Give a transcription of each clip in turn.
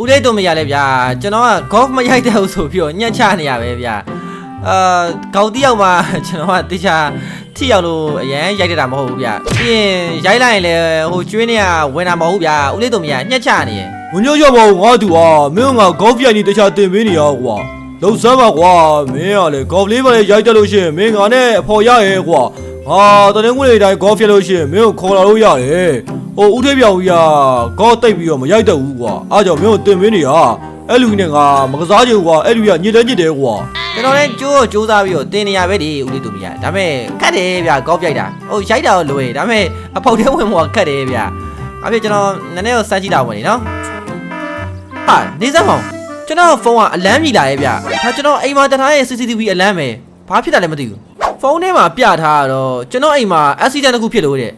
ဦးလေးတို့မရလဲဗျာကျွန်တော်က golf မရိုက်တဲ့ဟုတ်ဆိုပြီးတော့ညှက်ချနေရပဲဗျာအာခေါင်းတိရောက်မှကျွန်တော်ကတေချာထိရောက်လို့အရန်ရိုက်တတ်တာမဟုတ်ဘူးဗျာပြီးရင်ရိုက်လိုက်ရင်လည်းဟိုကျွေးနေရဝင်တာမဟုတ်ဘူးဗျာဦးလေးတို့မရညှက်ချနေရမညောရပါဘူးငါတူอ่ะမင်းကငါ golf ရိုက်နေတခြားတင်ပေးနေရောကွာလုံးစမ်းပါကွာမင်းကလေ golf လေးပါလေရိုက်တက်လို့ရှိရင်မင်းငါနဲ့အဖော်ရရဲကွာ ဟာတနင်္ဂနွေတိုင်း golf ရလို့ရှိရင်မင်းကိုခေါ်လာလို့ရတယ်ဟိုဦးထေးပြောင်ကြီးက golf တိတ်ပြီးတော့မရိုက်တတ်ဘူးကွာအားကြောင့်မင်းကိုတင်ပေးနေရအဲ့လူကြီးနဲ့ငါမကစားချင်ဘူးကွာအဲ့လူကြီးကညစ်တယ်ညစ်တယ်ကွာကျွန်တော်လည်းကြိုးကိုကြိုးစားပြီးတော့တင်နေရပဲဒီဦးလေးတို့မရဒါပေမဲ့ခတ်တယ်ဗျာ golf ရိုက်တာဟိုရိုက်တာတော့လွယ်ဒါပေမဲ့အဖောက်ထဲဝင်ဖို့ကခတ်တယ်ဗျာအဖေကျွန်တော်နည်းနည်းတော့စမ်းကြည့်တာဝင်နေနော်ဟာနေစမ်းမောင်ကျွန်တော်ဖုန်းကအလန်းမြည်လာရဲ့ဗျာဒါကျွန်တော်အိမ်မှာတထားရဲ့ CCTV အလန်းပဲဘာဖြစ်တာလဲမသိဘူး ဖုန်းထဲမှာပြထားတော့ကျွန်တော်အိမ်မှာ accident တစ်ခုဖြစ်လို့တဲ့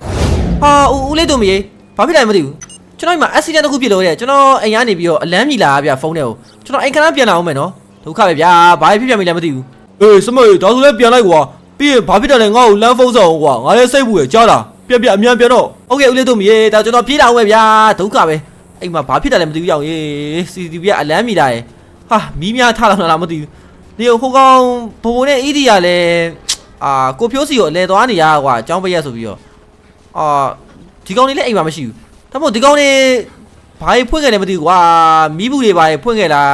ဟာဦးဦးလေးတို့မေးဘာဖြစ်တယ်မသိဘူးကျွန်တော်အိမ်မှာ accident တစ်ခုဖြစ်လို့တဲ့ကျွန်တော်အိမ်ကနေပြီးတော့အလန်းမြည်လာဗျဖုန်းထဲကိုကျွန်တော်အိမ်ခဏပြန်လာအောင်မယ်နော်ဒုက္ခပဲဗျာဘာဖြစ်ပြန်မလဲမသိဘူးအေးစမေးဒါဆိုလည်းပြန်လိုက်ကွာပြီးရင်ဘာဖြစ်တယ်လဲငါ့ကိုလမ်းဖုန်းဆောင်ကွာငါလည်းစိတ်ပူရကြားလားပြပြအမြန်ပြန်တော့ဟုတ်ကဲ့ဦးလေးတို့မေးဒါကျွန်တော်ပြေးလာအောင်ပဲဗျာဒုက္ခပဲအိမ်မှာဘာဖြစ်တယ်လဲမသိဘူးကြောင်ရေး CCTV ကအလန်းမြည်လာရဲ့ဟာမီးများထလာလားမသိဘူးနေဟိုကောင်ဘိုးဘိုးနဲ့အီဒီကလည်း အာကိုဖြိုးစီကိုအလဲသွားနေရကွာအကြောင်းပရက်ဆိုပြီးတော့အာဒီကောင်လေးလည်းအိမ်မှာမရှိဘူးဒါမို့ဒီကောင်လေးဘာကြီးဖွင့်ခဲ့တယ်မသိဘူးကွာမီးဘူးတွေဘာကြီးဖွင့်ခဲ့လား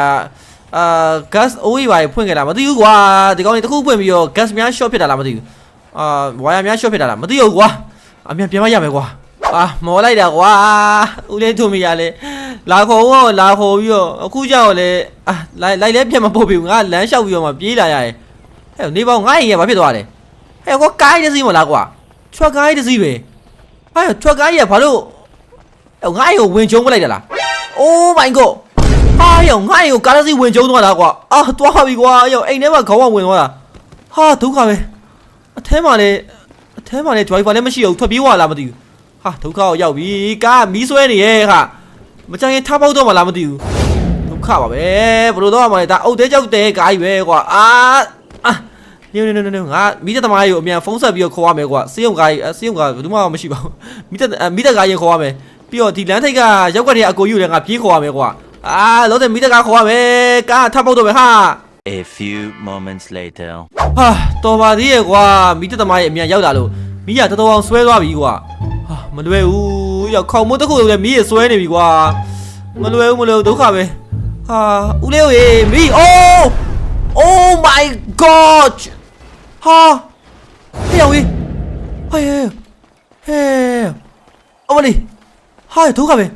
အာ gas အိုးကြီးဘာကြီးဖွင့်ခဲ့လားမသိဘူးကွာဒီကောင်လေးတစ်ခုဖွင့်ပြီးတော့ gas များ short ဖြစ်တာလားမသိဘူးအာဝါယာများ short ဖြစ်တာလားမသိဘူးကွာအမြန်ပြန်မရမယ်ကွာအာမော်လိုက်တာကွာဦးလေးသူမရလဲလာခေါ်တော့လာခေါ်ပြီးတော့အခုကြောက်လဲအာလိုက်လိုက်လဲပြန်မပို့ပြီငါလမ်းလျှောက်ပြီးတော့မှပြေးလာရတယ် ဟဲ့နေပေါင်းငါရင်ရဘာဖြစ်သွားလဲဟဲ့ကွာကားတစ်စီးမလားကွာထရက်ကားတစ်စီးပဲဟဲ့ထရက်ကားကြီးကဘာလို့ဟဲ့ငါရင်ကိုဝင်ကျုံးပလိုက်တာလား Oh my god ဟာယောငါရင်ကိုကားတစ်စီးဝင်ကျုံးသွားတာကွာအာသွားပြီကွာယောအိမ်ထဲမှာခေါင်းကဝင်သွားတာဟာဒုက္ခပဲအထဲမှာလည်းအထဲမှာလည်း driver လည်းမရှိဘူးထွက်ပြေးသွားလားမသိဘူးဟာဒုက္ခကိုရောက်ပြီကားမီးဆွဲနေရဲ့ခါမကြရင်ထားပေါက်တော့မလားမသိဘူးဒုက္ခပါပဲဘယ်လိုတော့မှလဲဒါအုတ်သေးကြောက်တဲ့ကားကြီးပဲကွာအာ အာနေနေနေနေငါမိသက်သမားကြီးကိုအမြန်ဖုန်းဆက်ပြီးတော့ခေါ်ရမယ်ကွာစေယုံကားကြီးစေယုံကားဘယ်သူမှမရှိပါဘူးမိသက်မိသက်ကားရင်ခေါ်ရမယ်ပြီးတော့ဒီလမ်းထိပ်ကရောက်ကြတဲ့အကိုကြီးကိုလည်းငါပြေးခေါ်ရမယ်ကွာအာလောတဲ့မိသက်ကားခေါ်ရမယ်ကားထားပေါက်တော့မယ်ဟာ A few moments later. ဟာတော်ပါသေးရဲ့ကွာမိသက်သမားရဲ့အမြန်ရောက်လာလို့မိရတော်တော်အောင်ဆွဲသွားပြီကွာဟာမလွယ်ဘူးရောက်ခေါင်မိုးတစ်ခုလည်းမိရဆွဲနေပြီကွာမလွယ်ဘူးမလွယ်ဘူးဒုက္ခပဲဟာဦးလေးရေမိအိုး Oh my god ဟာဟဲ့ရောက်ကြီးဟဲ့ဟဲ့ဟဲ့အမလေးဟာဒုက္ခပဲ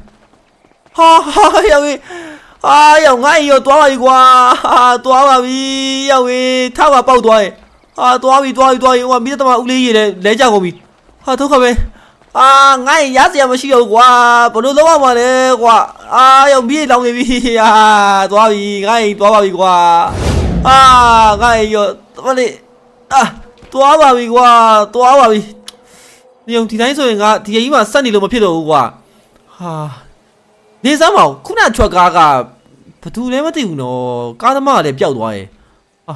ဟာဟာရောက်ကြီးအာရောက်ငါ့ရောသွားပါပြီကွာဟာသွားပါပြီရောက်ကြီးထားပါပေါက်သွားရဲ့ဟာသွားပြီသွားပြီသွားပြီဟိုကမိသက်သမားဦးလေးရေလည်းလဲကြကုန်ပြီဟာဒုက္ခပဲအာငါ့ရရစရာမရှိတော့ဘူးကွာဘလို့လုံးဝမလဲကွာအာရောက်မြေးလောင်နေပြီဟာသွားပြီငါ့သွားပါပြီကွာအာငါ့ရောမလေး အာသွားပါပြီကွာသွားပါပြီဒီုံဒီတိုင်းဆိုရင်ငါဒီအကြီးမှာစက်နေလို့မဖြစ်တော့ဘူးကွာဟာနေစမ်းမအောင်ခုနထွက်ကားကဘသူလဲမသိဘူးနော်ကားသမားကလည်းပျောက်သွားရဲ့အာ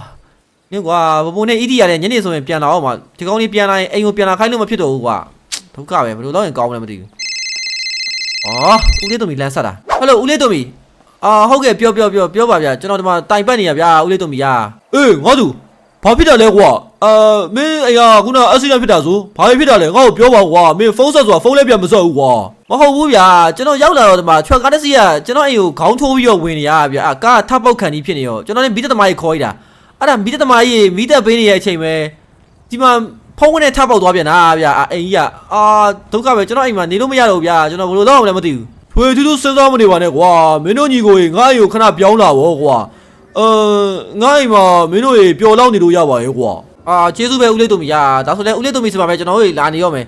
ညကွာဘဘုံနဲ့အီဒီရလည်းညနေဆိုရင်ပြန်လာအောင်ပါဒီကောင်းလေးပြန်လာရင်အိမ်ကိုပြန်လာခိုင်းလို့မဖြစ်တော့ဘူးကွာဒုက္ခပဲဘယ်လိုလုပ်ရင်ကောင်းမလဲမသိဘူးအော်ဦးလေးတို့မီလမ်းဆက်တာဟယ်လိုဦးလေးတို့မီအာဟုတ်ကဲ့ပြောပြောပြောပြောပါဗျာကျွန်တော်ဒီမှာတိုင်ပတ်နေရဗျာဦးလေးတို့မီယာအေးငါတူ ဘာဖြစ်တာလဲကွာအာမင်းအရာခုနအက်ဆီဒန့်ဖြစ်တာဆိုဘာဖြစ်တာလဲငါ့ကိုပြောပါကွာမင်းဖုန်းဆက်ဆိုတာဖုန်းလည်းပြန်မဆက်ဘူးကွာမဟုတ်ဘူးဗျာကျွန်တော်ရောက်လာတော့ဒီမှာချွတ်ကားတစ်စီးကကျွန်တော်အိမ်ကိုခေါင်းထိုးပြီးတော့ဝင်နေရဗျာအာကားထပ်ပေါက်ခံပြီးဖြစ်နေရောကျွန်တော်လည်းမိသက်သမားကြီးခေါ်ရတာအဲ့ဒါမိသက်သမားကြီးမိသက်ပေးနေတဲ့အချိန်ပဲဒီမှာဖုန်းနဲ့ထပ်ပေါက်သွားပြန်တာဗျာအာအိမ်ကြီးကအာဒုက္ခပဲကျွန်တော်အိမ်မှာနေလို့မရတော့ဘူးဗျာကျွန်တော်ဘယ်လိုလုပ်အောင်လဲမသိဘူးထွေထူးထူးစဉ်းစားမနေပါနဲ့ကွာမင်းတို့ညီကိုကြီးငါ့အိမ်ကိုခဏပြောင်းလာဗောကွာ အဲငါ့အိမ်မှာမင်းတို့ရေပျော်လောက်နေလို့ရပါရဲ့ကွာအာကျေးဇူးပဲဦးလေးတို့မရဒါဆိုလည်းဦးလေးတို့မီစပါပဲကျွန်တော်တို့လာနေရောမယ်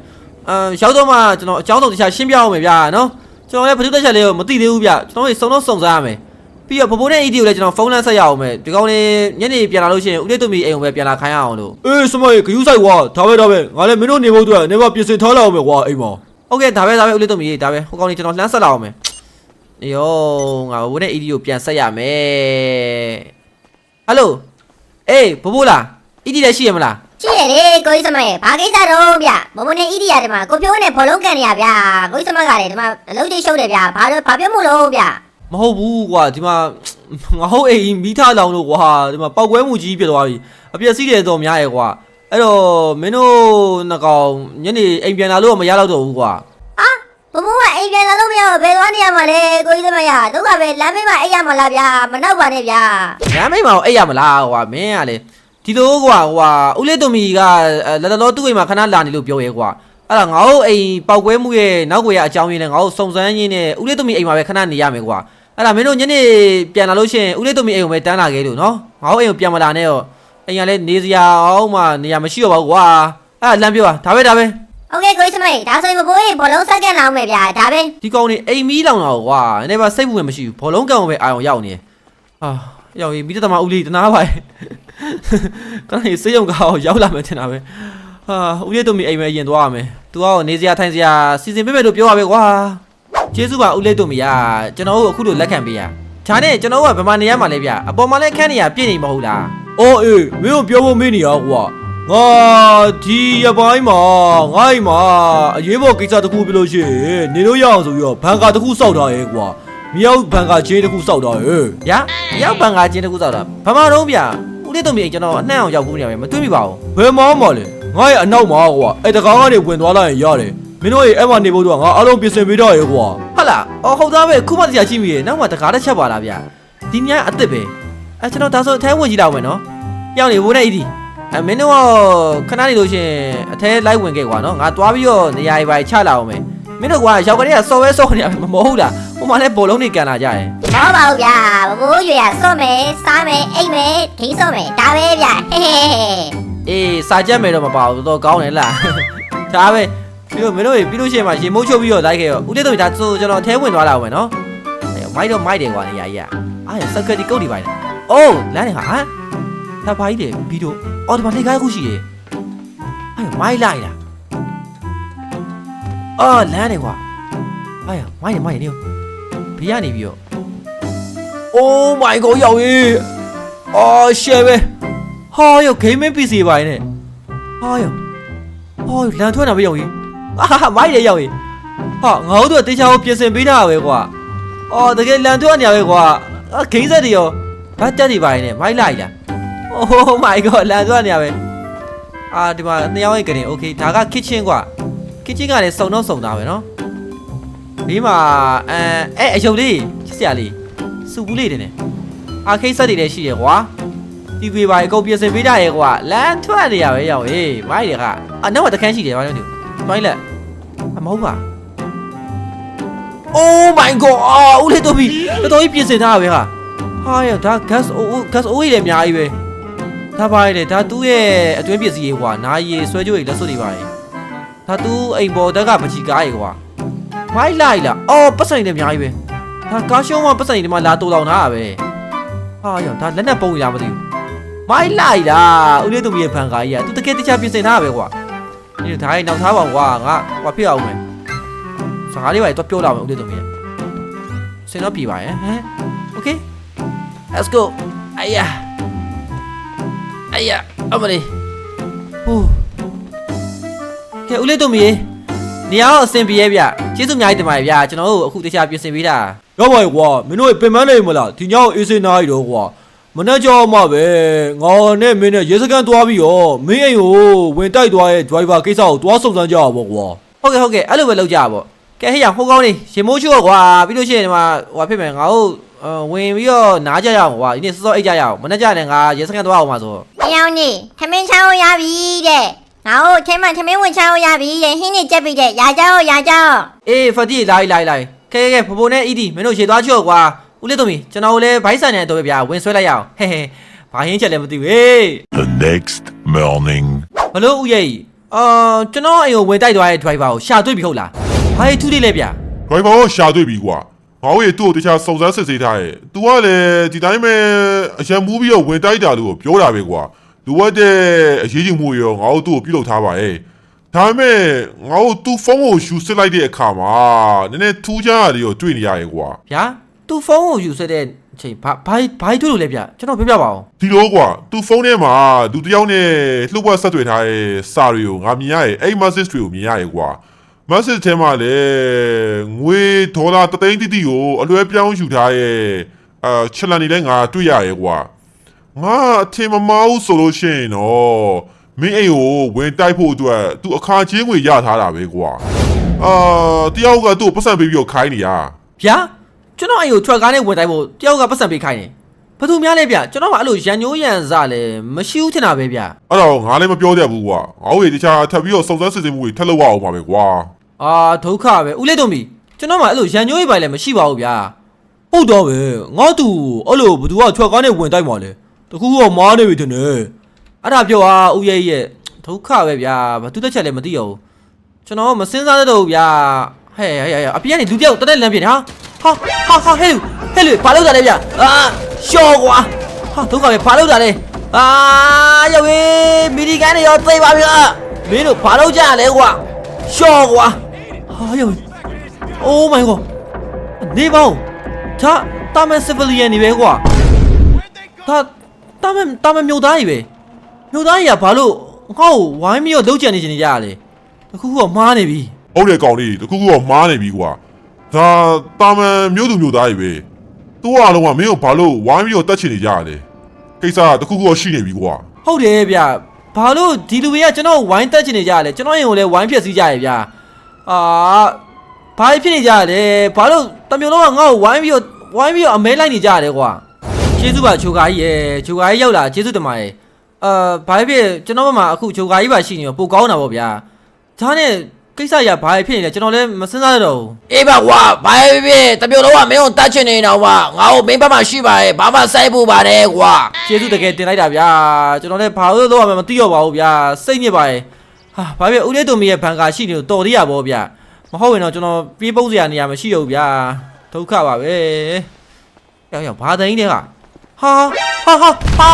အမ်ရောက်တော့မှကျွန်တော်အကြောင်းဆုံးတခြားရှင်းပြအောင်မယ်ဗျာနော်ကျွန်တော်လည်းဘယ်သူတက်ချက်လေးကိုမသိသေးဘူးဗျကျွန်တော်တို့စုံတော့စုံစားရမယ်ပြီးတော့ဘဘိုးနဲ့အီဒီကိုလည်းကျွန်တော်ဖုန်းလမ်းဆက်ရအောင်မယ်ဒီကောင်လေးညနေပြန်လာလို့ရှိရင်ဦးလေးတို့မီအိမ်ကိုပဲပြန်လာခိုင်းရအောင်လို့အေးစမရေဂယူးဆိုင်ကွာဒါပဲဒါပဲငါလည်းမင်းတို့နေဖို့အတွက်နေပါပြင်ဆင်ထားလောက်အောင်ပဲကွာအိမ်မှာဟုတ်ကဲ့ဒါပဲဒါပဲဦးလေးတို့မီဒါပဲဟိုကောင်လေးကျွန်တော်လှမ်းဆက်လာအောင်မယ် ယောငါဘဘိုးနဲ့အီဒီကိုပြန်ဆက်ရမယ်ဟယ်လိုအေးဘဘိုးလားအီဒီလည်းရှိရမလားရှိရလေကိုကြီးစမရဲ့ဘာကိစ္စတော့ဗျမမနဲ့ဣဒီယာဒီမှာကိုပြိုးနဲ့ဘောလုံးကန်နေရဗျကိုကြီးစမကလည်းဒီမှာအလုပ်တွေရှုပ်တယ်ဗျဘာလို့ဘာပြောမို့လို့ဗျဩမဟုတ်ဘူးကွာဒီမှာငါဟုတ်အိမ်မိထားလောင်လို့ကွာဒီမှာပောက်ကွဲမှုကြီးဖြစ်သွားပြီအပြည့်စီးတယ်တော့များရဲ့ကွာအဲ့တော့မင်းတို့နှစ်ကောင်ညနေအိမ်ပြန်လာလို့မရတော့တော့ဘူးကွာဟာ ဘဘကအိမ်ပြန်လာလို့မရဘူးဘယ်သွားနေရမှာလဲကိုကြီးသမရဒုက္ခပဲလမ်းမေးမှာအိပ်ရမှာလားဗျာမနောက်ပါနဲ့ဗျာညမိတ်မအောင်အိပ်ရမလားကွာမင်းကလေဒီလိုကွာဟွာဦးလေးတုံမီကလတတော်သူ့အိမ်မှာခဏလာနေလို့ပြောရဲကွာအဲ့ဒါငါတို့အိမ်ပောက်ကွဲမှုရဲ့နောက်ွယ်ရအကြောင်းရင်းနဲ့ငါတို့စုံစမ်းရင်းနဲ့ဦးလေးတုံမီအိမ်မှာပဲခဏနေရမယ်ကွာအဲ့ဒါမင်းတို့ညနေပြန်လာလို့ရှိရင်ဦးလေးတုံမီအိမ်ကိုပဲတန်းလာခဲ့လို့နော်ငါတို့အိမ်ကိုပြန်မလာနဲ့ရောအိမ်ကလည်းနေစရာအောင်မှနေရာမရှိတော့ပါဘူးကွာအဲ့ဒါလမ်းပြောတာဒါပဲဒါပဲ โอเคကိုကြီးသမရဒါဆိုရင်ဘဘကြီးဘောလုံးစက္ကန့်လောက်မယ်ဗျာဒါပဲ ဒီကောင်နေအိမ်မီးလောင်တော့ကွာနည်းပါစိတ်ဝင်မရှိဘူးဘောလုံးကောင်ပဲအာရုံရောက်နေဟာရောက်ရင်မိတ္တမဦးလေးတနာပါရဲ့ကနေ့စေးရုံကောင်ရောက်လာမယ်ထင်တာပဲဟာဦးလေးတို့မီအိမ်မဲရင်သွားရမယ်သူကနေစရာထိုင်စရာစီစဉ်ပေးမယ်လို့ပြောရပဲကွာကျေးဇူးပါဦးလေးတို့မီယာကျွန်တော်တို့အခုလိုလက်ခံပေးရဒါနဲ့ကျွန်တော်တို့ကဗမာနေရမှာလဲဗျအပေါ်မှာလဲခန်းနေရပြည့်နေမဟုတ်လား အော်အေးမင်းတို့ပြောဖို့မေးနေရကွာ ငါဒီရပိုင်းမှာငါ့အိမ်မှာအရေးပေါ်ကိစ္စတစ်ခုပြလို့ရှိရင်နေလို့ရအောင်ဆိုပြီးတော့ဘန်ကာတစ်ခုစောက်ထားရဲကွာမြောက်ဘန်ကာချင်းတစ်ခုစောက်ထားရဲရရောက်ဘန်ကချင်းတကူတော့တာဗမာတော့ဗျဦးလေးတို့မီအိမ်ကျွန်တော်အနှံ့အောင်ရောက်ဘူးနေရမယ်မတွေ့မိပါဘူးဘယ်မှမလဲငါ့ရဲ့အနောက်မှာကွာအဲ့တကောင်ကနေဝင်သွားလိုက်ရင်ရတယ်မင်းတို့ရဲ့အဲ့မှာနေဖို့တော့ငါအားလုံးပြင်ဆင်ပေးတော့ရဲကွာဟုတ်လားအော်ဟုတ်သားပဲခုမှတရားကြည့်မိရေနောက်မှတကားတစ်ချက်ပါလားဗျဒီညအစ်စ်ပဲအဲကျွန်တော်ဒါဆိုအထဲဝင်ကြည့်တော့မယ်နော်ရောက်နေဘိုးနဲ့အီဒီ အဲမင်းတို့ခဏနေလို့ရှင်အထဲလိုက်ဝင်ခဲ့ကွာနော်ငါသွားပြီးတော့နေရာကြီးပါချလာအောင်မယ်မင်းတို့ကွာရောက်ကလေးကစော်ဝဲစော်နေရမမဟုတ်လားဟိုမှာလဲဘောလုံးတွေကန်လာကြတယ်မဟုတ်ပါဘူးဗျာဘဘရွေရစော့မယ်စားမယ်အိပ်မယ်ဒိန်းစော့မယ်ဒါပဲဗျာဟဲဟဲအေးစာချက်မယ်တော့မပါဘူးတော်တော်ကောင်းတယ်လားဒါပဲပြီးတော့မင်းတို့ပြီးလို့ရှိရင်မှရေမိုးချုပ်ပြီးတော့လိုက်ခဲ့ရောဦးလေးတို့ဒါဆိုကျွန်တော်အထဲဝင်သွားလာအောင်မယ်နော်မိုက်တော့မိုက်တယ်ကွာနေရာကြီးကအားရစက်ကတီကုတ်ဒီပိုင်းအိုးလမ်းနေဟာ ဟမ်ဒါပါကြီးတယ်ပြီးတော့အော်ဒီမှာလေကားခုရှိတယ်အဲ့မိုက်လိုက်လားအော်လမ်းနေကွာအဲ့ရမိုက်နေမိုက်နေဘေးကနေပြီးတော့ Oh my god ရောက်ရေးအော်ရှယ်ပဲဟာယော gaming PC ပါနေဟာယောဟောလန်ထွက်တာမရောက်ရေးအာမိုက်ရရောက်ရေးဟာငါတို့ကတေချာကိုပြင်ဆင်ပေးတာပဲကွာအော်တကယ်လန်ထွက်နေရပဲကွာအာဂိမ်းဆ Oh my god လန်ထွက်နေရပဲအာဒီမှာနှစ်ယောက်ရဲ့ကနေ okay ဒါက kitchen ကွာ kitchen ကလည်းစုံတော့စုံတာပဲနော်ဒီမှာအဲအဲအယုတ်လေးချစ်စရာလေးစုဘူးလေးတယ်နဲ့အာခိတ်ဆက်တွေလည်းရှိရကွာဒီပေပါအကုန်ပြင်ဆင်ပေးတာရဲ့ကွာလမ်းထွက်နေရပဲရောက်ဟေးမိုက်တယ်ကအနောက်ကတခန်းရှိတယ်ဘာလို့လဲတွိုင်းလက်အမဟုတ်ပါ Oh my god အာဦးလေးတို့ပြီတော်တော်ကြီးပြင်ဆင်ထားတာပဲဟာဟာရဒါ gas o gas o တွေအများကြီးပဲ ဒါပါလေဒါသူ့ရဲ့အတွင်းပစ္စည်းရေကွာနာရီဆွဲကြိုးတွေလက်စွပ်တွေပါလေဒါသူ့အိမ်ပေါ်တက်ကပချီကားရေကွာမိုက်လိုက်လားအော်ပတ်စံတွေအများကြီးပဲဒါကားရှုံးမပတ်စံဒီမှာလာတူလောင်ထားတာပဲဟာရောဒါလက်နဲ့ပုံရမသိဘူးမိုင်းလိုက်လားဦးလေးသူမီရဲ့ဖန်ကားကြီးကသူတကယ်တခြားပြင်ဆင်ထားတာပဲကွာဒီဒါရင်နောက်ထားပါကွာငါဟွာဖြစ်အောင်မယ်စကားလေးပါတော့ပြောလာမယ်ဦးလေးသူမီရဲ့စင်တော့ပြီပါရဲ့ဟမ် okay let's go အ ယားအယားအမလေးဟိုကဲဦးလေးသူမီရဲ့နေရာတော့အဆင်ပြေရဲ့ဗျကျေးဇူးအများကြီးတင်ပါတယ်ဗျကျွန်တော်တို့အခုတခြားပြင်ဆင်ပေးတာရောက်ပါရဲ့ကွာမင်းတို့ရဲ့ပင်မနေမလားဒီညောင်းအေးစေးနားရီတော့ကွာမနေ့ကြောင်မှပဲငါနဲ့မင်းနဲ့ရေစကန်သွားပြီးတော့မင်းအိမ်ကိုဝင်တိုက်သွားရဲ့ driver ကိစ္စကိုသွားစုံစမ်းကြအောင်ပေါ့ကွာဟုတ်ကဲ့ဟုတ်ကဲ့အဲ့လိုပဲလုပ်ကြပါပေါ့ကဲဟေ့ရဟိုကောင်းလေးရေမိုးချို့ကွာပြီးလို့ရှိရင်ဒီမှာဟိုဖြစ်မယ်ငါတို့ အော်ဝင်ပြီးတော့နားကြရအောင်ကွာဒီနေ့စောစောအိတ်ကြရအောင်မနေ့ကလည်းငါရေစကန်သွားအောင်ပါဆိုအယောင်ကြီးထမင်းချောင်းရပြီတဲ့ငါတို့ထဲမှာထမင်းဝင်ချောင်းရပြီတဲ့ဟင်းနေကြက်ပြီတဲ့ရာကြောရာကြောအေးဖတ်တီလာလာလာကဲကဲဖဖိုနဲ့အီဒီမင်းတို့ရေသွားချို့ကွာဦးလေးသမီးကျွန်တော်လည်းဘိုက်ဆန်နေတော့ဗျာဝင်ဆွဲလိုက်ရအောင်ဟဲဟဲဘာဟင်းချက်လည်းမသိဘူးဟေး The next morning. ဘလို့ဦးရဲ့အာကျွန်တော်အိမ်ကိုဝင်တိုက်သွားတဲ့ driver ကိုရှာတွေ့ပြီဟုတ်လားဘာကြီးထူးလေးလဲဗျာဒရိုင်ဘာကိုရှာတွေ့ပြီကွာ ငါ့ရဲ့သူ့ကိုတခြားစုံစမ်းစစ်ဆေးထားတယ်။ तू ကလည်းဒီတိုင်းပဲအရန်မူးပြီးတော့ဝင်တိုက်တာလို့ပြောတာပဲကွာ။လူဝတ်တဲ့အရေးကြီးမှုရောငါ့ကိုသူ့ကိုပြုတ်လုပ်ထားပါရဲ့။ဒါပေမဲ့ငါ့ကိုသူ့ဖုန်းကိုယူစစ်လိုက်တဲ့အခါမှာနည်းနည်းထူးခြားတာတွေကိုတွေ့နေရတယ်ကွာ။ဗျာသူ့ဖုန်းကိုယူဆက်တဲ့အချိန်ဘာဘာဘာတွေ့လို့လဲဗျကျွန်တော်ပြောပြပါအောင်။ဒီလိုကွာသူ့ဖုန်းထဲမှာလူတစ်ယောက်နဲ့လှုပ်ဝက်ဆက်တွေ့ထားတဲ့စာတွေကိုငါမြင်ရတယ်အဲ့ message တွေကိုမြင်ရတယ်ကွာ။ ဆေ့ထဲမှာလည်းငွေဒေါ်လာတသိန်းတိတိကိုအလွဲပြောင်းယူထားရဲ့အာချက်လန်နေလဲငါတွေ့ရရဲ့ကွာငါအထင်မမှားဘူးဆိုလို့ရှိရင်တော့မင်းအိမ်ကိုဝင်တိုက်ဖို့အတွက်သူအခါချင်းငွေရထားတာပဲကွာအာတယောက်ကသူ့ကိုပတ်စံပေးပြီးတော့ခိုင်းနေရဗျာကျွန်တော်အဲ့ကို truck ကားနဲ့ဝင်တိုက်ဖို့တယောက်ကပတ်စံပေးခိုင်းတယ်ဘသူများလဲဗျကျွန်တော်ကအဲ့လိုရန်ညိုးရန်စလည်းမရှိဘူးထင်တာပဲဗျအဲ့တော့ငါလည်းမပြောတတ်ဘူးကွာငါ့ကိုတခြားထပ်ပြီးတော့စုံစမ်းစစ်ဆေးမှုတွေထပ်လုပ်ရအောင်ပါပဲကွာ အာဒုက္ခပဲဦးလေးတုံးပြီကျွန်တော်မှအဲ့လိုရန်ညိုးရေးပိုင်လည်းမရှိပါဘူးဗျာဟုတ်တော့ပဲငါတူအဲ့လိုဘသူကထွက်ကားနဲ့ဝင်တိုက်မှာလဲတခုကမားနေပြီထင်တယ်အဲ့ဒါပြောอ่ะဦးရဲ့ရဲ့ဒုက္ခပဲဗျာဘာသူတက်ချက်လည်းမသိရဘူးကျွန်တော်မစင်းစားတတ်တော့ဘူးဗျာဟဲ့ဟဲ့ဟဲ့အပြင်ကနေလူတယောက်တက်တက်လမ်းပြင်ဟာဟာဟာဟာဟဲ့လူဟဲ့လူဘာလုပ်တာလဲဗျာအာရှော့ကွာဟာဒုက္ခပဲဘာလုပ်တာလဲအာရောက်ပြီမီဒီကန်တွေရောသိပါပြီလားမင်းတို့ဘာလုပ်ကြလဲကွာရှော့ကွာ ဟာရောက်ပြီ Oh my god နေပေါင်းဒါတာမန် civilian နေပဲကွာဒါတာမန်တာမန်မြို့သားကြီးပဲမြို့သားကြီးကဘာလို့ငါ့ကိုဝိုင်းပြီးတော့လှုပ်ကြံနေချင်နေကြရလဲတခုခုကမှားနေပြီဟုတ်တယ်ကောင်လေးတခုခုတော့မားနေပြီကွာဒါတာမန်မျိုးသူမျိုးသားကြီးပဲသူ့အားလုံးကမင်းကိုဘာလို့ဝိုင်းပြီးတော့တက်ချင်နေကြရလဲကိစ္စကတခုခုတော့ရှိနေပြီကွာဟုတ်တယ်ဗျဘာလို့ဒီလူတွေကကျွန်တော်ကိုဝိုင်းတက်ချင်နေကြရလဲကျွန်တော်ရင်ကိုလည်းဝိုင်းဖြက်စီးကြရဗျ အာဘာဖြစ်နေကြရလဲဘာလို့တမျိုးလုံးကငါ့ကိုဝိုင်းပြီးတော့ဝိုင်းပြီးတော့အမဲလိုက်နေကြရတယ်ကွာကျေးဇူးပါချိုကာကြီးရယ်ချိုကာကြီးရောက်လာကျေးဇူးတင်ပါတယ်အာဘာဖြစ်ကျွန်တော်ဘက်မှာအခုချိုကာကြီးပါရှိနေတော့ပိုကောင်းတာပေါ့ဗျာဒါနဲ့ကိစ္စရဘာဖြစ်နေလဲကျွန်တော်လည်းမစင်းစားရတော့ဘူးအေးပါကွာဘာပဲဖြစ်တမျိုးလုံးကမင်းကိုတတ်ချင်နေတော့ကငါ့ကိုမင်းဘက်မှာရှိပါရဲ့ဘာမှစိုက်ဖို့ပါတယ်ကွာကျေးဇူးတကယ်တင်လိုက်တာဗျာကျွန်တော်လည်းဘာလို့တော့မှမသိတော့ပါဘူးဗျာစိတ်ညစ်ပါရဲ့ ဟာဘာဖြစ်ဦးလေးတုံမီရဲ့ဘန်ကာရှိနေလို့တော်သေးရပါဗျာမဟုတ်ရင်တော့ကျွန်တော်ပြေးပုတ်စရာနေရာမရှိတော့ဘူးဗျာဒုက္ခပါပဲရောက်ရောက်ဘာသိင်းတဲ့ကဟာဟာဟာဟာ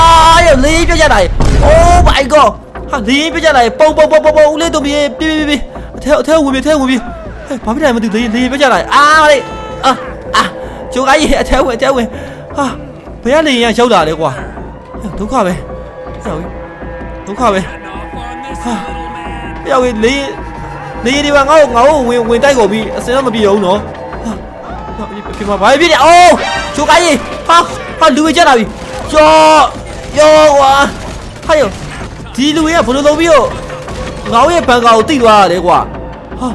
ရလေးပြကြတာ Oh my god ဟာလေးပြကြတာပုံပုံပုံပုံပုံဦးလေးတုံမီပြေးပြေးပြေးအထဲအထဲဝင်ပြေးထဲဝင်ပြေးဟဲ့ဘာဖြစ်လဲမသိလေးလေးပြကြတာအာလေအာအာကျိုးကကြီးအထဲဝင်အထဲဝင်ဟာဘယ်ကနေရရောက်လာလဲကွာဒုက္ခပဲရောက်ပြီဒုက္ခပဲဟာ ရောက်ပြီလေလေဒီမှာငါ့ကိုငါ့ကိုဝင်ဝင်တိုက်ကုန်ပြီအစင်တော့မပြေတော့ဘူးနော်ဟာပြမဘာဖြစ်လဲအိုးချိုးကိုင်းဟာဟာလူဝေကြတာပြီယောယောကွာဟာယောဒီလူဝေကဘယ်လိုလုပ်ပြီးတော့ငါ့ရဲ့ဘန်ကာကိုတိတ်သွားရတယ်ကွာဟာ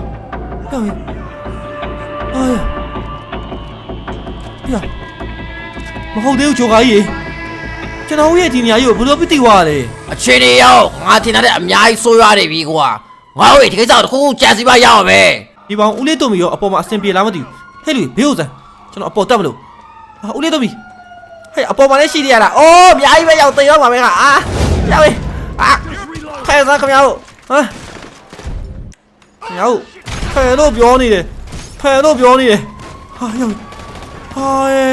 ရောက်ပြီအာယာမဟုတ်သေးဘူးချိုးကိုင်း ကျွန်တော်ရဲ့ဒီနေရာကြီးကိုဘယ်လိုပြတိသွားရလဲအချင်းတွေရောက်ငါထင်တဲ့အများကြီးဆိုးရွားနေပြီကွာငါ့ကိုဒီကိစ္စကိုတစ်ခုခုကြံစီပါရအောင်ပဲဒီပေါင်ဦးလေးတုံမီရောအပေါ်မှာအဆင်ပြေလားမသိဘူးဟဲ့လူဘေးဥစံကျွန်တော်အပေါ်တက်မလို့ဟာဦးလေးတုံမီဟဲ့အပေါ်မှာလည်းရှိသေးရလားအိုးအများကြီးပဲရောက်သိတော့မှာပဲကအာရောက်ပြီအာခဲစားခင်ဗျားတို့ဟာခင်ဗျားတို့ဖယ်လို့ပြောနေတယ်ဖယ်လို့ပြောနေတယ်ဟာရောက်ပြီဟာယေ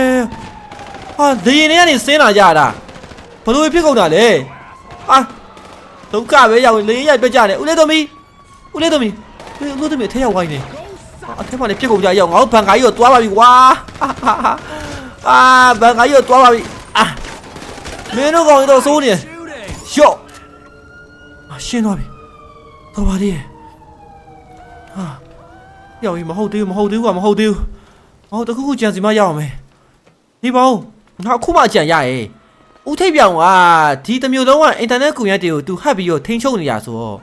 ဟာဒီရင်ထဲကနေဆင်းလာကြတာ ဘလို့ဖြစ်ကုန်တာလဲဟာဒုက္ခပဲရောက်ရင်လေးရိုက်ပြကြတယ်ဦးလေးတုံမီဦးလေးတုံမီဦးလေးတုံမီအထက်ရောက်ဝိုင်းနေအထက်မှာလည်းပြစ်ကုန်ကြရအောင်ငါတို့ဘန်ကာကြီးကိုတွားပါပြီကွာအာဘန်ကာကြီးကိုတွားပါပြီအာမင်းတို့ကောင်တော့စိုးနေရှော့အရှင်းသွားပြီတော့ပါသေးရဲ့ဟာရောက်ပြီမဟုတ်သေးဘူးမဟုတ်သေးဘူးကွာမဟုတ်သေးဘူးမဟုတ်တခုခုကြံစီမရအောင်မယ်ဒီပေါင်းငါအခုမှကြံရရဲ့ ဦးထိပ်ပြောင်ကဒီတစ်မျိုးလုံးကအင်တာနက်ကွန်ရက်တွေကိုသူဟတ်ပြီးတော့ထိန်းချုပ်နေရဆိုတော့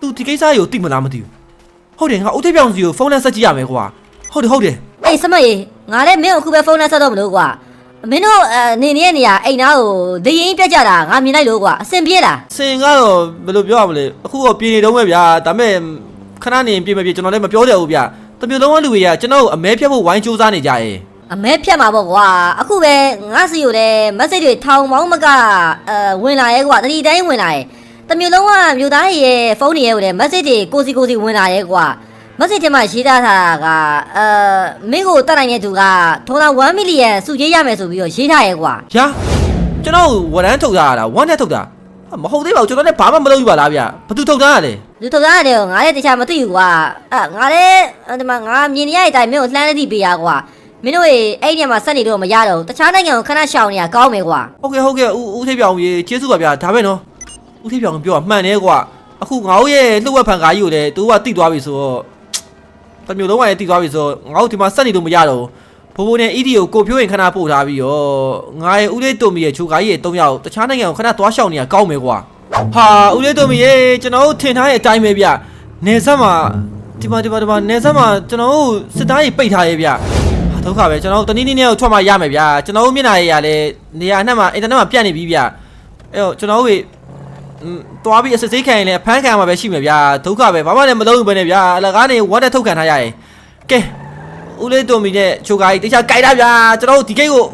သူဒီကိစ္စကိုသိမလားမသိဘူးဟုတ်တယ်ငါဦးထိပ်ပြောင်စီကိုဖုန်းနဲ့ဆက်ကြည့်ရမယ်ကွာဟုတ်တယ်ဟုတ်တယ်အေးစမရေငါလည်းမင်းကိုအခုပဲဖုန်းနဲ့ဆက်တော့မလို့ကွာမင်းတို့အဲနေနေတဲ့နေရာအိမ်သားကိုဒရင်ပြတ်ကြတာငါမြင်လိုက်လို့ကွာအဆင်ပြေလားစင်ကတော့ဘယ်လိုပြောရမလဲအခုတော့ပြည်နေတော့မဲ့ဗျာဒါပေမဲ့ခဏနေပြင်မပြင်ကျွန်တော်လည်းမပြောတတ်ဘူးဗျာတမျိုးလုံးကလူတွေကကျွန်တော်ကိုအမဲဖြတ်ဖို့ဝိုင်းစူးစမ်းနေကြရဲ့ အမဲဖြတ်မှာပေါ့ကွာအခုပဲငါစီကိုလည်း message တွေထောင်ပေါင်းမကအဲဝင်လာရဲကွာတတိတိုင်းဝင်လာရဲတမျိုးလုံးကမြို့သားရဲ့ဖုန်းတွေရဲ့ကိုလည်း message တွေကိုစီကိုစီဝင်လာရဲကွာ message ထဲမှာရေးထားတာကအဲမင်းကိုတတ်နိုင်တဲ့သူကထုံးတာ1 million စုကြေးရမယ်ဆိုပြီးတော့ရေးထားရဲကွာဗျာကျွန်တော်ကိုဝရမ်းထုတ်တာလားဝမ်းနဲ့ထုတ်တာဟာမဟုတ်သေးပါဘူးကျွန်တော်လည်းဘာမှမလုပ်ယူပါလားဗျာဘသူထုတ်တာလဲလူထုတ်သားတယ်ကိုငါလည်းတခြားမသိဘူးကွာအဲငါလည်းဒီမှာငါမြင်နေရတဲ့အတိုင်းမင်းကိုလှမ်းလက်တိပေးရကွာ မင်းတို့ရေအဲ့ဒီနေရာမှာဆက်နေလို့မရတော့ဘူးတခြားနိုင်ငံကိုခဏရှောင်နေရကောင်းမယ်ကွာဟုတ်ကဲ့ဟုတ်ကဲ့ဦးဦးထိပ်ပြောင်ကြီးကျေးဇူးပါဗျာဒါပဲနော်ဦးထိပ်ပြောင်ပြောတာမှန်တယ်ကွာအခုငါတို့ရဲ့လှုပ်ဝက်ဖန်ကာကြီးကိုလည်းသူကတိသွားပြီဆိုတော့တမျိုးလုံးကလည်းတည်သွားပြီဆိုငါတို့ဒီမှာစက်နေလို့မရတော့ဘူးဘိုးဘိုးနဲ့ ED ကိုကိုဖြိုးရင်ခဏပို့ထားပြီးတော့ငါရဲ့ဦးလေးတုံမီရဲ့ချိုကာကြီးရဲ့၃ယောက်တခြားနိုင်ငံကိုခဏသွားရှောင်နေရကောင်းမယ်ကွာဟာဦးလေးတုံမီရဲ့ကျွန်တော်တို့ထင်ထားတဲ့အတိုင်းပဲဗျနေဆက်မှာဒီမှာဒီမှာဒီမှာနေဆက်မှာကျွန်တော်တို့စစ်သားကြီးပိတ်ထားရဲ့ဗျဟာ ဒုက္ခပဲကျွန်တော်တို့တနည်းနည်းနဲ့ထွက်မှရမယ်ဗျကျွန်တော်တို့မျက်နှာရေးရလဲနေရာအနှံ့မှာအင်တာနက်မှာပြတ်နေပြီဗျအဲ့တော့ကျွန်တော်တို့อืมတွားပြီးအစစ်စေးခံရင်လည်းအဖမ်းခံရမှာပဲရှိမယ်ဗျာဒုက္ခပဲဘာမှလည်းမလုပ်ဘူးပဲနဲ့ဗျာအလကားနေဝတ်တဲ့ထုတ်ခံထားရရင်ကဲဦးလေးတုံမီနဲ့ချိုကာကြီးတခြားကြိုက်တာဗျာကျွန်တော်တို့ဒီကိတ်ကို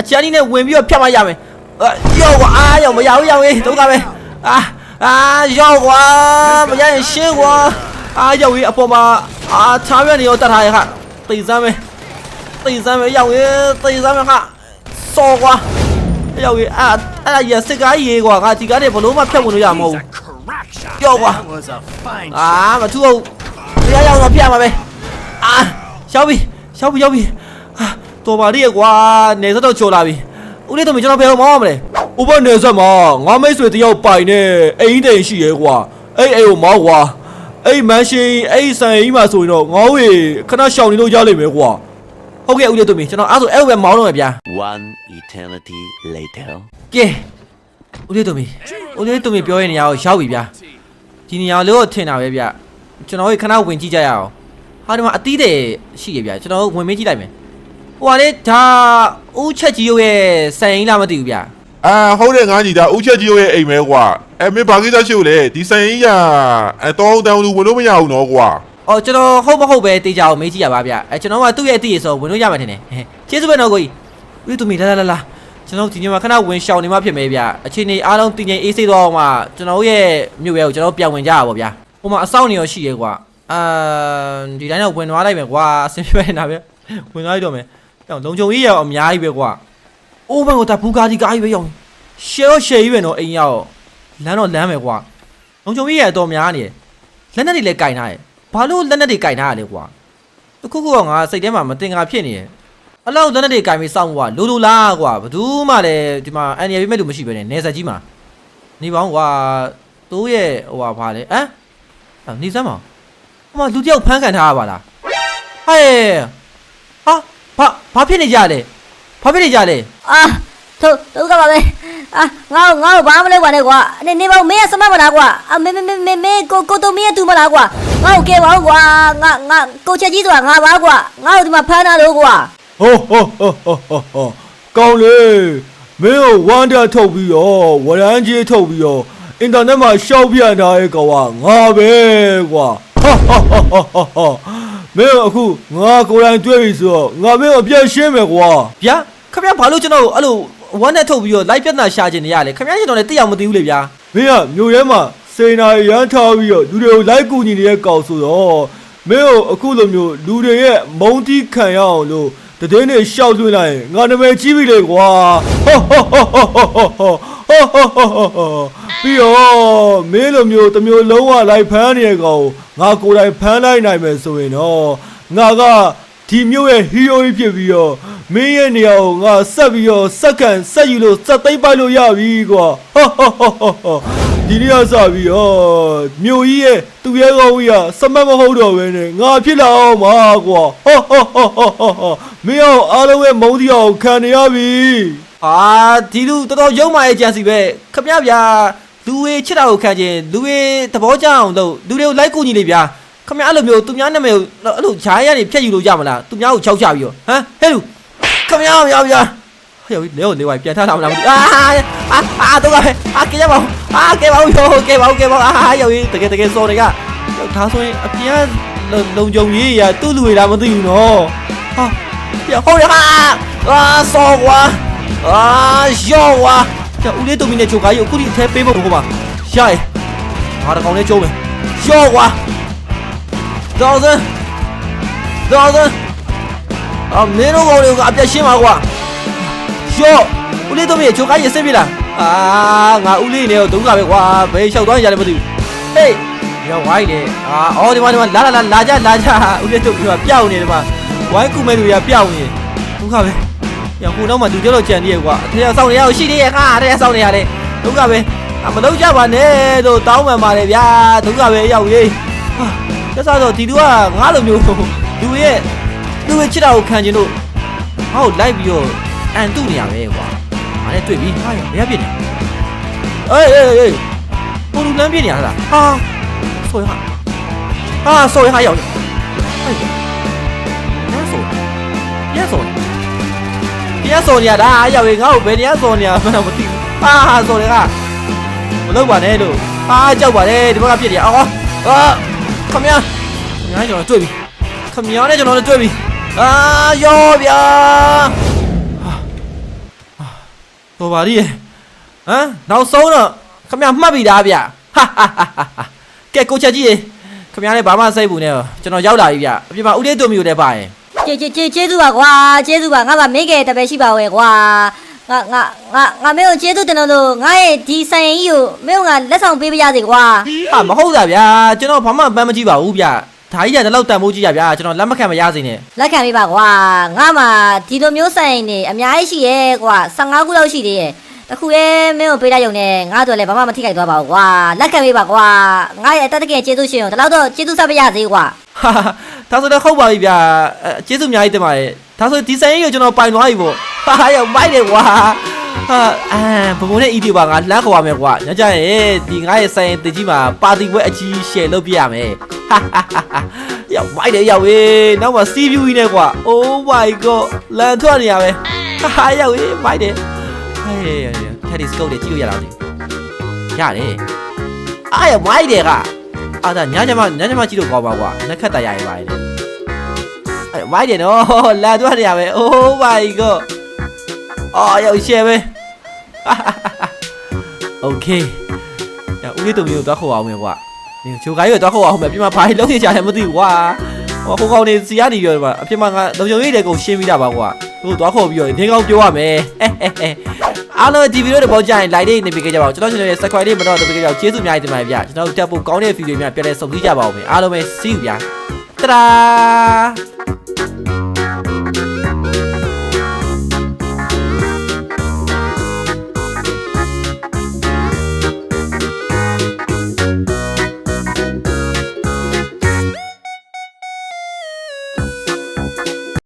အချမ်းကြီးနဲ့ဝင်ပြီးတော့ဖြတ်မရမယ်အာရောက်ကွာအာရောက်မရဘူးရောက်ရေးဒုက္ခပဲအာအာရောက်ကွာမရရင်ရှင်းကွာအာရောက်ရေးအပေါ်မှာအာချားရနေရောတတ်ထားရခတိတ်စမ်းမယ် တိတ်စမ်းမယ်ရောက်ရေးတိတ်စမ်းမယ်ခစောကွာရောက်ရေးအာအဲ့ဒါရစစ်ကားကြီးရေးကွာငါဒီကားတွေဘလို့မှဖြတ်ဝင်လို့ရမှာမဟုတ်ဘူးကြောက်ကွာအာမထူအောင်တရားရောက်တော့ပြမှာပဲအာရောက်ပြီရောက်ပြီရောက်ပြီဟာတော်ပါလိရဲ့ကွာနေစတော့ချိုလာပြီဦးလေးတို့မကျွန်တော်ဘယ်လိုမောင်းရမလဲဥပနေဆက်မှာငါမိတ်ဆွေတယောက်ပိုင်နေအိမ်တိန်ရှိရဲကွာအဲ့အိမ်ကိုမောင်းကွာအဲ့မန်ရှင်အဲ့ဆိုင်အိမ်မှာဆိုရင်တော့ငေါ့ဝေခဏရှောင်နေလို့ရလိမ့်မယ်ကွာ ဟုတ်ကဲ့ဦးလေးတို့မကျွန်တော်အဲ့ဆိုအဲ့လိုပဲမောင်းတော့မယ်ဗျာ One eternity later. ကဲဦးလေးတို့မဦးလေးတို့မပြောရနေရအောင်ရောက်ပြီဗျာဒီနေရာလို့ထင်တာပဲဗျကျွန်တော်တို့ခဏဝင်ကြည့်ကြရအောင်ဟာဒီမှာအသီးတွေရှိရဗျာကျွန်တော်ဝင်မေးကြည့်လိုက်မယ်ဟိုကလေဒါဦးချက်ကြီးရဲ့ဆိုင်ရင်လားမသိဘူးဗျာအာဟုတ်တယ်ငါညီတာဥချက်ကြီးရဲ့အိမ်ပဲကွာအဲမင်းဘာကိစ္စရှိလို့လဲဒီဆိုင်ကြီးကအဲတောင်းတောင်းလူဝင်လို့မရဘူးနော်ကွာ။ အော်ကျွန်တော်ဟုတ်မဟုတ်ပဲတေးကြအောင်မေးကြည့်ရပါဗျ။အဲကျွန်တော်ကသူ့ရဲ့အတိအဆိုဝင်လို့ရမှာထင်တယ်။ဟဲ့ကျေးဇူးပဲနော်ကိုကြီး။ဦးသူမီလာလာလာလာကျွန်တော်ဒီညမှာခဏဝင်ရှောင်နေမှဖြစ်မယ်ဗျ။အချိန်နေအားလုံးတည်ငြိမ်အေးဆေးသွားအောင်မှကျွန်တော်ရဲ့မြို့ရဲကိုကျွန်တော်ပြန်ဝင်ကြရပါဗျ။ဟိုမှာအဆောင်နေရောရှိရဲကွာ။အာဒီတိုင်းတော့ဝင်သွားလိုက်မယ်ကွာအဆင်ပြေနေတာဗျ။ဝင်သွားလိုက်တော့မယ်။ကြောင်လုံချုံကြီးရောအများကြီးပဲကွာ။အိုးဘန်ကတာဘူဂါဒီကားကြီးပဲရောရှယ်ရောရှယ်ကြီးပဲနော်အိမ်ရောက်လမ်းတော့လမ်းပဲကွာ။လုံချုံကြီးရအတော်များနေတယ်။လက်နဲ့တွေလည်းကင်ထားတယ်။ ဘာလို့လက်နဲ့တွေကင်ထားရလဲကွာ။တခုခုကငါစိတ်ထဲမှာမတင်ငါဖြစ်နေတယ်။အလောက်လက်နဲ့တွေကင်ပြီးစောင့်ကွာလိုလိုလားကွာဘယ်သူမှလည်းဒီမှာအန်ရပြမဲ့လူမရှိပဲနဲ့နေဆက်ကြီးမှာနေပေါင်းကွာတိုးရဲ့ဟိုဟာဘာလဲဟမ်အော်နေစမ်းမဟိုမှာလူတယောက်ဖမ်းခံထားရပါလားဟဲ့ဟာဘာဘာဖြစ်နေကြလဲဘာဖြစ်နေကြလဲအာ တို့တို့ကပါပဲအာငါ့ကိုငါ့ကိုဘာမှမလုပ်ပါနဲ့ကွာနေနေပါဦးမင်းကစမတ်မလားကွာအမေမေမေမေမေကိုကိုတို့မင်းကသူမလားကွာငါ့ကိုကဲပါဦးကွာငါငါကိုချက်ကြီးဆိုတာငါပါကွာငါ့ကိုဒီမှာဖမ်းတာလို့ကွာဟိုဟိုဟိုဟိုဟိုဟိုကောင်းလေမင်းကိုဝမ်တာထုတ်ပြီးတော့ဝရမ်းကြီးထုတ်ပြီးတော့အင်တာနက်မှာရှောက်ပြထားရဲ့ကွာငါပဲကွာဟာဟာဟာဟာဟာမင်းအခုငါကိုယ်တိုင်တွေ့ပြီဆိုတော့ငါမင်းကိုအပြတ်ရှင်းမယ်ကွာဗျာခမရဘာလို့ကျွန်တော်ကိုအဲ့လို ဝမ်းနဲ့ထုတ်ပြီးတော့လိုက်ပြဿနာရှာခြင်းနေရလေခင်ဗျားရှင်တော်လည်းတိအောင်မသိဘူးလေဗျာမင်းကမြို့ထဲမှာစေနာရမ်းထားပြီးတော့လူတွေကိုလိုက်ကူညီနေတဲ့ကောင်ဆိုတော့မင်းတို့အခုလိုမျိုးလူတွေရဲ့မုန်းတီးခံရအောင်လို့တည်င်းနေရှောက်သွင်းလိုက်ရင်ငါနာမည်ကြီးပြီလေကွာပြီးတော့မင်းလိုမျိုးတမျိုးလုံးဝလိုက်ဖမ်းနေရကောင်ငါကိုယ်တိုင်ဖမ်းလိုက်နိုင်မယ်ဆိုရင်တော့ငါကဒီမျိုးရဲ့ဟီးရိုးကြီးဖြစ်ပြီးတော့ မင်းရဲ့နေရာကိုငါဆက်ပြီးတော့စက္ကန်ဆက်ယူလို့စက်သိမ့်ပိုက်လို့ရပြီကွာဟောဟောဟောဟောဟောဒီနေ့ကစပြီးတော့မြို့ကြီးရဲ့သူရဲကောင်းကြီးကစမတ်မဟုတ်တော့ဘဲနဲ့ငါဖြစ်လာအောင်ပါကွာဟောဟောဟောဟောဟောဟောမင်းအောင်အားလုံးရဲ့မုန်းတရားကိုခံနေရပြီအာဒီလူတော်တော်ရုံမာရဲ့ကြံစီပဲခမရဗျာလူဝေချစ်တာကိုခံခြင်းလူဝေသဘောကျအောင်လုပ်လူတွေကိုလိုက်ကူညီလေဗျာခမရအဲ့လိုမျိုးသူများနာမည်ကိုအဲ့လိုဂျားရနေဖြတ်ယူလို့ရမလားသူများကိုချောက်ချပြီးတော့ဟမ်ဟဲ့လူ không nhau nhau giờ Ôi nếu mình đi ngoài chơi thế nào làm à à à, à tôi rồi. À kia bóng. À kia bóng. Vô kia bóng kia bóng. À, à rồi từ kia từ kia xô này cả. Tháo thôi, à kia lần đầu dùng gì à tôi lười làm cái gì nó. À giờ không được. À à, à xô quá. À xô quá. Giờ u liên tụi mình này chụp cái gì cũng đi thế bê bông không à trời. À là con đấy chụp này. Xô quá. Rồi rồi rồi အခုထိအထဲပေးဖို့ဘုမရရငါတကောင်လေးကျုံးမယ်ယောဝါဒေါ်စန်ဒေါ်စန်အမင်းတို့ကောင်လေးကအပြတ်ရှင်းပါကွာယောဦးလေးတို့မင်းချိုကာကြီးအစ်စ်ပြီလားအာငါဦးလေးနဲ့တော့ဒုက္ခပဲကွာဘယ်လျှောက်သွားကြလဲမသိဘူးဟေးရောဝိုင်းနေအာအော်ဒီမှာဒီမှာလာလာလာလာကြလာကြဦးလေးတို့ကပျောက်နေတယ်မှာဝိုင်းကူမဲ့လူရပျောက်နေဒုက္ခပဲရခုတော့မှသူကြောက်တော့ကြံသေးရဲ့ကွာအထက်ဆောင်းနေရရှိသေးရဲ့ခါအထက်ဆောင်းနေရတယ်ဒုက္ခပဲအမလုံးကြပါနဲ့လို့တောင်းပန်ပါတယ်ဗျာဒုက္ခပဲရောက်ရေးဟာကျဆာတော့ဒီလူကငါလိုမျိုးလူရဲ့ လူရဲ့ချစ်တာကိုခံကျင်လို့ငါ့ကိုလိုက်ပြီးတော့အန်တုနေရပဲကွာငါနဲ့တွေ့ပြီဟာရဘယ်ပြစ်နေအေးအေးအေးဘုံလူလမ်းပြစ်နေရလားဟာဆိုရဟာဟာဆိုရဟာရောက်ဟဲ့ညဆိုညဆိုညဆိုနေရတာရောက်ရင်ငါ့ကိုဘယ်နေရဆိုနေရမှန်းတော့မသိဘူးဟာဟာဆိုတယ်ကမလုပ်ပါနဲ့လို့ဟာကြောက်ပါလေဒီဘက်ကပြစ်နေအော်အာခမရခမရကျွန်တော်တွေ့ပြီခမရနဲ့ကျွန်တော်လည်းတွေ့ပြီ အာရောဗျာဟာဟိုပါရီဟမ်နောက်ဆုံးတော့ခမရမှတ်ပြီသားဗျဟာဟာဟာဟာကဲကိုချက်ကြီးရေခမရလည်းဘာမှစိတ်ဘူးနဲ့ကျွန်တော်ရောက်လာပြီဗျအပြင်မှာဦးလေးတို့မျိုးလည်းပါရင်ကျေကျေကျေကျေးဇူးပါကွာကျေးဇူးပါငါပါမေးခဲ့တပည့်ရှိပါဝဲကွာငါငါငါငါမင်းကိုကျေးဇူးတင်လို့ငါရဲ့ဒီဆိုင်ရင်ကြီးကိုမင်းကလက်ဆောင်ပေးပြရစီကွာဟာမဟုတ်တာဗျာကျွန်တော်ဘာမှပန်းမကြည့်ပါဘူးဗျ ဒါကြီးကတလောက်တန်ဖိုးကြည့်ရဗျာကျွန်တော်လက်မခံမရစေနဲ့လက်ခံပေးပါကွာငါမှဒီလိုမျိုးဆိုင်နေအများကြီးရှိရဲကွာ15ခုလောက်ရှိသေးရဲ့တခုလည်းမင်းကိုပေးလိုက်ရုံနဲ့ငါတို့လည်းဘာမှမထိခိုက်သွားပါဘူးကွာလက်ခံပေးပါကွာငါရဲ့အတက်တကယ်ကျေးဇူးရှင်ကိုဒီလောက်တော့ကျေးဇူးဆက်ပြရသေးကွာဟာဒါဆိုတော့ဟုတ်ပါပြီဗျာအဲကျေးဇူးအများကြီးတင်ပါတယ်ဒါဆိုဒီဆိုင်ကြီးကိုကျွန်တော်ပိုင်သွားပြီပေါ့ဟာရောက်မိုက်တယ်ကွာ ဟာအာဘဘုံနဲ့အီဒီပါငါလမ်းခေါ်ရမယ်ကွာညကြရဲ့ဒီငါရဲ့ဆိုင်တကြီးမှာပါတီပွဲအကြီးရှယ်လုပ်ပြရမယ်ဟာဟာဟာရောက်မိုက်တယ်ရောက်ဝေးနောက်မှာစီးပြူကြီးနဲ့ကွာ Oh my god လမ်းထွက်နေရပဲဟာရောက်ဝေးမိုက်တယ်ဟေးထက်ဒီစကုတ်တွေကြည့်လို့ရတာလေရတယ်အားရမိုက်တယ်ကအာဒါညညမညညမကြည့်လို့ကောင်းပါကွာနှက်ခတ်တရရပါရဲ့အဲမိုက်တယ်နော်လာသွားနေရပဲ Oh my god အော်ရောက်ရှယ်ပဲ Okay ညဦးလေးတို့မျိုးသွားခေါ်အောင်မယ်ကွာဒီချိုကိုင်းရသွားခေါ်အောင်မယ်ပြမဘာလုံးနေကြတယ်မသိဘူးကွာဟောကိုကောင်နေစီကနေပြောတယ်အပြမငါလုံချုံရိတ်တဲ့ကုန်ရှင်းပြီးတာပါကွာသူသွားခေါ်ပြီးတော့နေကောင်းပြောရမယ်အားလုံးဒီဗီဒီယိုတွေပေါ်ကြရင် like လေးနေပေးကြပါဦးကျွန်တော်ကျွန်တော်ရဲ့ subscribe လေးမတော့တပေးကြပါဦးကျေးဇူးအများကြီးတင်ပါတယ်ဗျာကျွန်တော်တို့တက်ဖို့ကောင်းတဲ့ဗီဒီယိုများပြန်လဲဆုံကြည့်ကြပါဦးမယ်အားလုံးပဲ see you ဗျာတဒါ